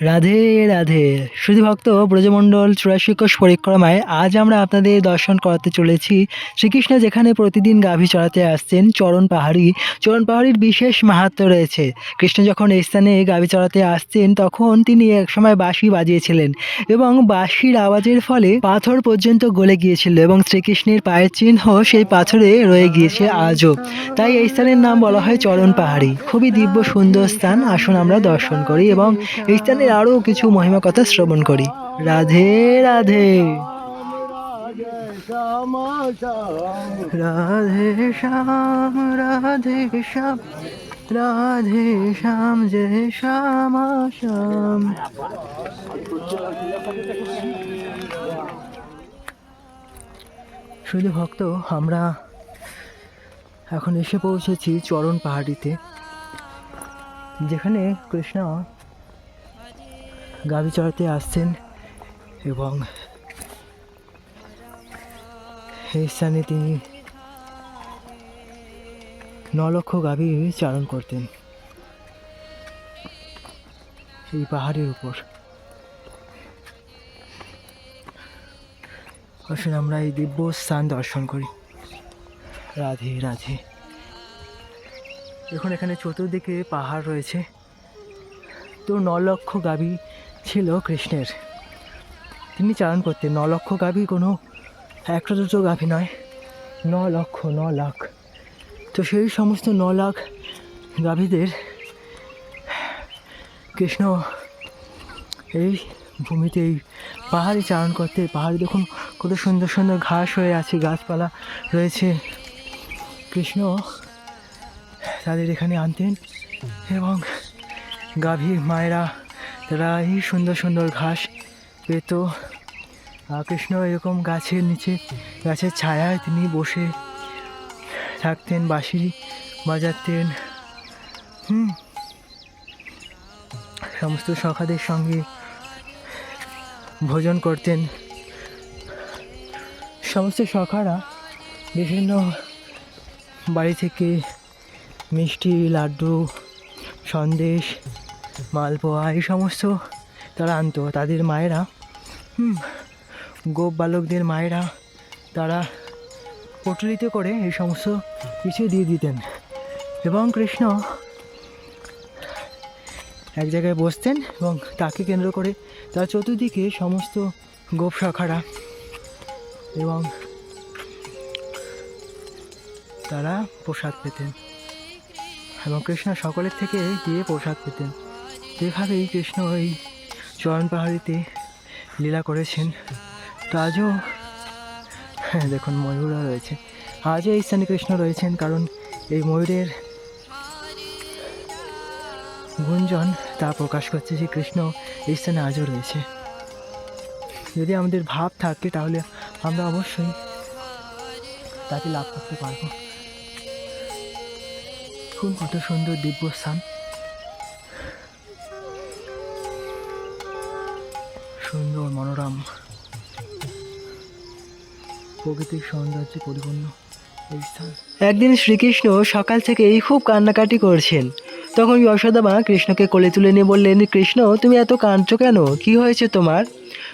রাধে রাধে। ভক্ত, ব্রজমণ্ডল চুরাশি কোষ পরিক্রমায় আজ আমরা আপনাদের দর্শন করাতে চলেছি শ্রীকৃষ্ণ যেখানে প্রতিদিন গাভী চড়াতে আসছেন, চরণ পাহাড়ি। চরণ পাহাড়ির বিশেষ মাহাত্ম্য রয়েছে। কৃষ্ণ যখন এই স্থানে গাভী চড়াতে আসছেন, তখন তিনি একসময় বাঁশি বাজিয়েছিলেন এবং বাঁশির আওয়াজের ফলে পাথর পর্যন্ত গলে গিয়েছিল এবং শ্রীকৃষ্ণের পায়ের চিহ্ন সেই পাথরে রয়ে গিয়েছে আজও। তাই এই স্থানের নাম বলা হয় চরণ পাহাড়ি। খুবই দিব্য, সুন্দর স্থান। আসুন আমরা দর্শন করি এবং এই স্থানের আরও কিছু মহিমা কথা শ্রবণ করি। রাধে রাধে। রাধে শ্যাম রাধে শ্যাম রাধে শ্যাম জয় শ্যামা, শ্যাম। শুধু ভক্ত, আমরা এখন এসে পৌঁছেছি চরণ পাহাড়িতে, যেখানে কৃষ্ণ গাভী চড়াতে আসছেন এবং এই স্থানে তিনি ন লক্ষ গাভী চারণ করতেন এই পাহাড়ের উপর। আসুন আমরা এই দিব্য স্থান দর্শন করি। রাধে রাধে। এখন এখানে চতুর্দিকে পাহাড় রয়েছে। তো ন লক্ষ গাভী ছিল কৃষ্ণের। তিনি চারণ করতেন ন লক্ষ গাভী কোনো একটা দুটো গাভী নয়। ন লক্ষ ন লাখ। তো সেই সমস্ত ন লাখ গাভীদের কৃষ্ণ এই ভূমিতে এই পাহাড়ে চারণ করতে, পাহাড়ে দেখুন কত সুন্দর সুন্দর ঘাস হয়ে আছে, গাছপালা রয়েছে। কৃষ্ণ তাদের এখানে আনতেন এবং গাভীর মায়েরা তারা এই সুন্দর সুন্দর ঘাস পেত। কৃষ্ণ এরকম গাছের নিচে, গাছের ছায়ায় তিনি বসে থাকতেন, বাঁশি বাজাতেন। হুম। সমস্ত সখাদের সঙ্গে ভোজন করতেন। সমস্ত সখারা বিভিন্ন বাড়ি থেকে মিষ্টি, লাড্ডু, সন্দেশ মালপোয়া, এই সমস্ত তারা আনতো তাদের মায়েরা গোপ বালকদের মায়েরা, তারা পটলিতে করে এই সমস্ত কিছু দিয়ে দিতেন। এবং কৃষ্ণ এক জায়গায় বসতেন এবং তাকে কেন্দ্র করে তার চতুর্দিকে সমস্ত গোপ শাখারা এবং তারা প্রসাদ পেতেন। এবং কৃষ্ণ সকলের থেকে গিয়ে প্রসাদ পেতেন। যেভাবেই কৃষ্ণ এই চরণ পাহাড়িতে লীলা করেছেন তো আজও হ্যাঁ দেখুন, ময়ূরও রয়েছে। আজও এই স্থানে কৃষ্ণ রয়েছেন, কারণ এই ময়ূরের গুঞ্জন তা প্রকাশ করছে যে কৃষ্ণ এই স্থানে আজও রয়েছে। যদি আমাদের ভাব থাকে, তাহলে আমরা অবশ্যই তাকে লাভ করতে পারব। খুব কত সুন্দর দিব্য স্থান সুন্দর মনোরম প্রকৃতির সৌন্দর্যে পরিপূর্ণ একদিন শ্রীকৃষ্ণ সকাল থেকেই খুব কান্নাকাটি করছেন। তখন যশোদা মা কৃষ্ণকে কোলে তুলে নিয়ে বললেন, কৃষ্ণ, তুমি এত কাঁদছো কেন? কি হয়েছে তোমার?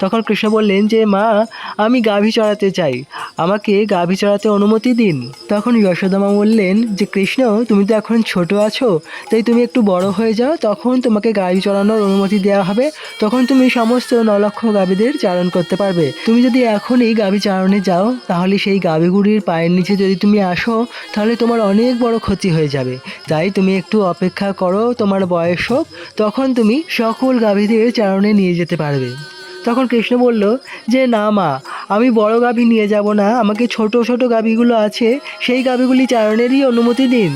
তখন কৃষ্ণ বললেন যে, মা, আমি গাভী চড়াতে চাই। আমাকে গাভী চড়াতে অনুমতি দিন। তখন যশোদামা বললেন যে, কৃষ্ণ, তুমি তো এখন ছোট আছো, তাই তুমি একটু বড় হয়ে যাও। তখন তোমাকে গাভী চড়ানোর অনুমতি দেওয়া হবে। তখন তুমি সমস্ত নলক্ষ গাভীদের চারণ করতে পারবে। তুমি যদি এখনই গাভী চারণে যাও, তাহলে সেই গাভীগুড়ির পায়ের নিচে যদি তুমি আসো, তাহলে তোমার অনেক বড় ক্ষতি হয়ে যাবে। তাই তুমি একটু অপেক্ষা করো, তোমার বয়স হোক, তখন তুমি সকল গাভীদের চারণে নিয়ে যেতে পারবে। তখন কৃষ্ণ বলল, যে না মা, আমি বড় গাভী নিয়ে যাব না। আমাকে ছোট ছোট গাভীগুলো আছে, সেই গাভীগুলি চারণেরই অনুমতি দিন।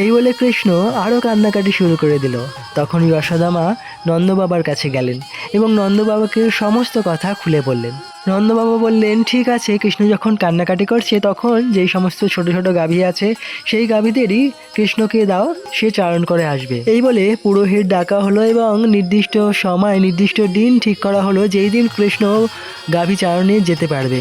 এই বলে কৃষ্ণ আরও কান্নাকাটি শুরু করে দিল। তখন রসদা মা নন্দবাবার কাছে গেলেন এবং নন্দবাবাকে সমস্ত কথা খুলে বললেন। নন্দবাবা বললেন, ঠিক আছে, কৃষ্ণ যখন কান্নাকাটি করছে, তখন যেই সমস্ত ছোট ছোট গাভী আছে, সেই গাভীদেরই কৃষ্ণকে দাও, সে চারণ করে আসবে। এই বলে পুরোহিত ডাকা হলো এবং নির্দিষ্ট সময়, নির্দিষ্ট দিন ঠিক করা হলো যেই দিন কৃষ্ণ গাভী চারণে যেতে পারবে।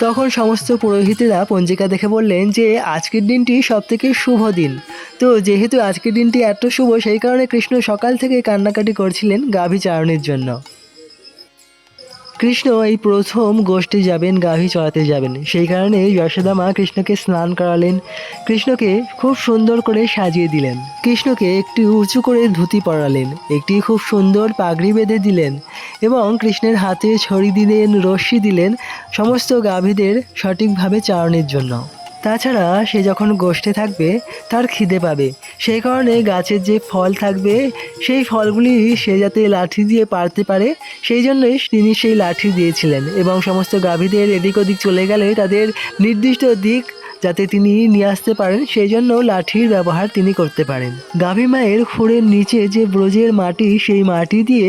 তখন সমস্ত পুরোহিতেরা পঞ্জিকা দেখে বললেন যে, আজকের দিনটি সব থেকে শুভ দিন। তো যেহেতু আজকের দিনটি এত শুভ, সেই কারণে কৃষ্ণ সকাল থেকে কান্নাকাটি করছিলেন গাভী চারণের জন্য। কৃষ্ণ এই প্রথম গোষ্ঠী যাবেন, গাভী চড়াতে যাবেন। সেই কারণে যশোদা মা কৃষ্ণকে স্নান করালেন। কৃষ্ণকে খুব সুন্দর করে সাজিয়ে দিলেন। কৃষ্ণকে একটি উঁচু করে ধুতি পরালেন, একটি খুব সুন্দর পাগড়ি বেঁধে দিলেন এবং কৃষ্ণের হাতে ছড়ি দিলেন, রশ্মি দিলেন সমস্ত গাভীদের সঠিকভাবে চারণের জন্য। তাছাড়া সে যখন গোষ্ঠে থাকবে, তার খিদে পাবে। সেই কারণে গাছের যে ফল থাকবে, সেই ফলগুলি সে যাতে লাঠি দিয়ে পারতে পারে, সেই জন্যই তিনি সেই লাঠি দিয়েছিলেন এবং সমস্ত গাভীদের এদিক ওদিক চলে গেলে তাদের নির্দিষ্ট দিক যাতে তিনি নিয়ে আসতে পারেন, সেই জন্য লাঠির ব্যবহার তিনি করতে পারেন। গাভী মায়ের খুঁড়ের নিচে যে ব্রজের মাটি, সেই মাটি দিয়ে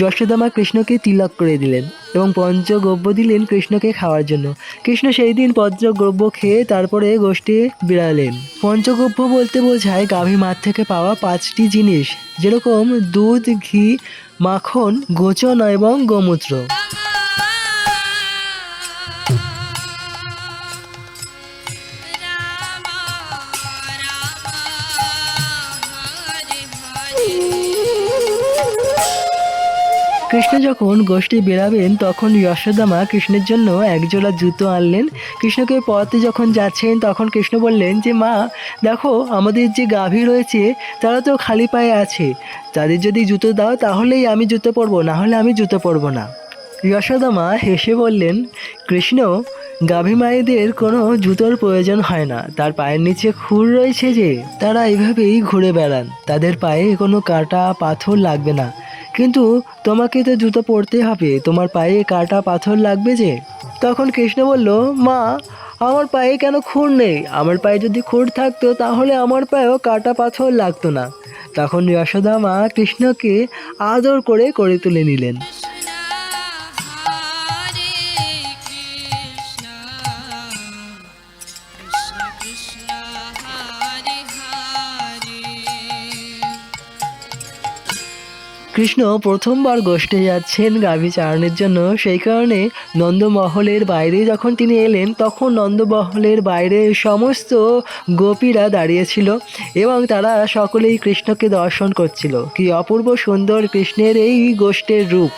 যশোদামা কৃষ্ণকে তিলক করে দিলেন এবং পঞ্চগ্রব্য দিলেন কৃষ্ণকে খাওয়ার জন্য। কৃষ্ণ সেই দিন পঞ্চগ্রব্য খেয়ে তারপরে গোষ্ঠী বিড়ালেন। পঞ্চগব্য বলতে বোঝায় গাভী মাঠ থেকে পাওয়া পাঁচটি জিনিস, যেরকম দুধ, ঘি, মাখন, গোচনা এবং গোমূত্র। কৃষ্ণ যখন গোষ্ঠী বেরাবেন তখন যশোদামা কৃষ্ণের জন্য একজোড়া জুতো আনলেন। কৃষ্ণকে পথে যখন যাচ্ছেন, তখন কৃষ্ণ বললেন যে, মা, দেখো, আমাদের যে গাভী রয়েছে, তারা তো খালি পায়ে আছে। তাদের যদি জুতো দাও, তাহলেই আমি জুতো পরবো না হলে আমি জুতো পরবো না। যশোদামা হেসে বললেন, কৃষ্ণ, গাভী মায়েদের কোনো জুতোর প্রয়োজন হয় না। তার পায়ের নিচে খুর রয়েছে যে, তারা এইভাবেই ঘুরে বেড়ান। তাদের পায়ে কোনো কাটা পাথর লাগবে না। কিন্তু তোমাকে তো জুতো পরতে হবে। তোমার পায়ে কাটা পাথর লাগবে যে। তখন কৃষ্ণ বলল, মা, আমার পায়ে কেন খুঁড় নেই? আমার পায়ে যদি খুঁড় থাকতো, তাহলে আমার পায়েও কাটা পাথর লাগতো না। তখন যশোদা মা কৃষ্ণকে আদর করে করে তুলে নিলেন। কৃষ্ণ প্রথমবার গোষ্ঠে যাচ্ছেন গাভী চারণের জন্য। সেই কারণে নন্দমহলের বাইরে যখন তিনি এলেন, তখন নন্দমহলের বাইরে সমস্ত গোপীরা দাঁড়িয়েছিল এবং তারা সকলেই কৃষ্ণকে দর্শন করছিল। কি অপূর্ব সুন্দর কৃষ্ণের এই গোষ্ঠের রূপ।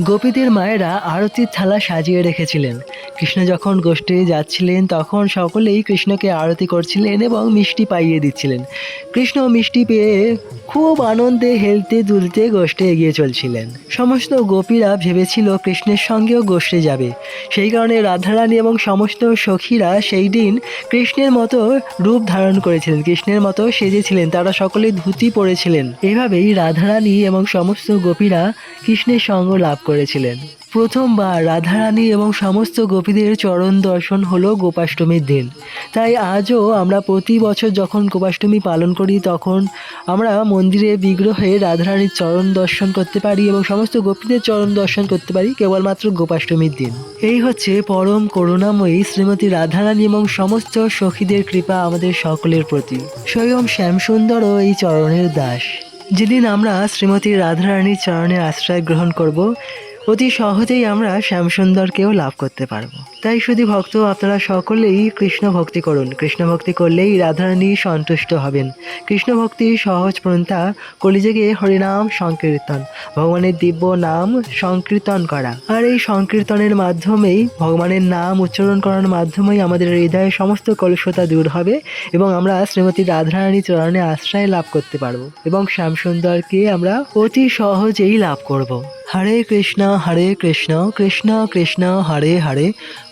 গোপীদের মায়েরা আরতির থালা সাজিয়ে রেখেছিলেন। কৃষ্ণ যখন গোষ্ঠে যাচ্ছিলেন, তখন সকলেই কৃষ্ণকে আরতি করছিলেন এবং মিষ্টি পাইয়ে দিচ্ছিলেন। কৃষ্ণ মিষ্টি পেয়ে খুব আনন্দে হেলতে দুলতে গোষ্ঠে এগিয়ে চলছিলেন। সমস্ত গোপীরা ভেবেছিল কৃষ্ণের সঙ্গেও গোষ্ঠে যাবে। সেই কারণে রাধারানী এবং সমস্ত সখীরা সেই দিন কৃষ্ণের মতো রূপ ধারণ করেছিলেন। কৃষ্ণের মতো সেজেছিলেন, তারা সকলে ধুতি পরেছিলেন। এভাবেই রাধারানী এবং সমস্ত গোপীরা কৃষ্ণের সঙ্গ লাভ করেছিলেন। প্রথমবার রাধারানী এবং সমস্ত গোপীদের চরণ দর্শন হলো গোপাষ্টমীর দিন। তাই আজও আমরা প্রতি বছর যখন গোপাষ্টমী পালন করি, তখন আমরা মন্দিরে, বিগ্রহে রাধারানীর চরণ দর্শন করতে পারি এবং সমস্ত গোপীদের চরণ দর্শন করতে পারি কেবলমাত্র গোপাষ্টমীর দিন। এই হচ্ছে পরম করুণাময়ী শ্রীমতী রাধারানী এবং সমস্ত সখীদের কৃপা আমাদের সকলের প্রতি। স্বয়ং শ্যামসুন্দরও এই চরণের দাস। যেদিন আমরা শ্রীমতী রাধারানীর চরণের আশ্রয় গ্রহণ করব, অতি সহজেই আমরা শ্যামসুন্দরকেও লাভ করতে পারব। তাই শুধু ভক্ত আপনারা সকলেই কৃষ্ণ ভক্তি করুন। কৃষ্ণ ভক্তি করলেই রাধারানী সন্তুষ্ট হবেন। কৃষ্ণ ভক্তির সহজ পন্থা কলিযুগে হরিনাম সংকীর্তন। ভগবানের দিব্য নাম সংকীর্তন করা। আর এই সংকীর্তনের মাধ্যমেই, ভগবানের নাম উচ্চারণ করার মাধ্যমেই আমাদের হৃদয়ের সমস্ত কলুষতা দূর হবে এবং আমরা শ্রীমতী রাধারানী চরণে আশ্রয় লাভ করতে পারব এবং শ্যামসুন্দরকে আমরা অতি সহজেই লাভ করব। হরে কৃষ্ণ হরে কৃষ্ণ কৃষ্ণ কৃষ্ণ, হরে হরে।